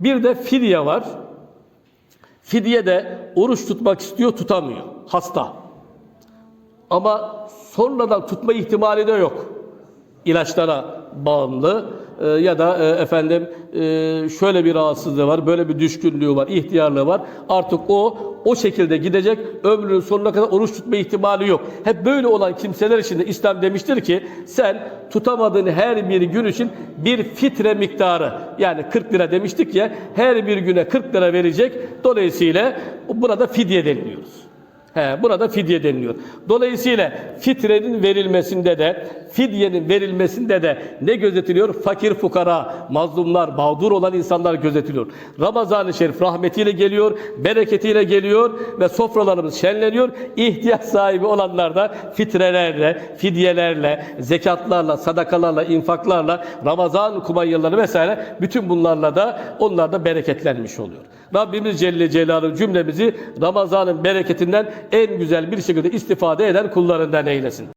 Bir de fidye var. Fidye de oruç tutmak istiyor, tutamıyor. Hasta. Ama sonradan tutma ihtimali de yok. İlaçlara bağımlı e, ya da e, efendim e, şöyle bir rahatsızlığı var, böyle bir düşkünlüğü var, ihtiyarlığı var. Artık o o şekilde gidecek. Ömrünün sonuna kadar oruç tutma ihtimali yok. Hep böyle olan kimseler için de İslam demiştir ki sen tutamadığın her bir gün için bir fitre miktarı yani 40 lira demiştik ya her bir güne 40 lira verecek. Dolayısıyla buna da fidye deniliyoruz. He, buna da fidye deniliyor. Dolayısıyla fitrenin verilmesinde de, fidyenin verilmesinde de ne gözetiliyor? Fakir fukara, mazlumlar, mağdur olan insanlar gözetiliyor. Ramazan-ı Şerif rahmetiyle geliyor, bereketiyle geliyor ve sofralarımız şenleniyor. İhtiyaç sahibi olanlar da fitrelerle, fidyelerle, zekatlarla, sadakalarla, infaklarla, Ramazan kumanyaları vesaire bütün bunlarla da onlar da bereketlenmiş oluyor. Rabbimiz Celle Celaluhu cümlemizi Ramazan'ın bereketinden en güzel bir şekilde istifade eden kullarından eylesin.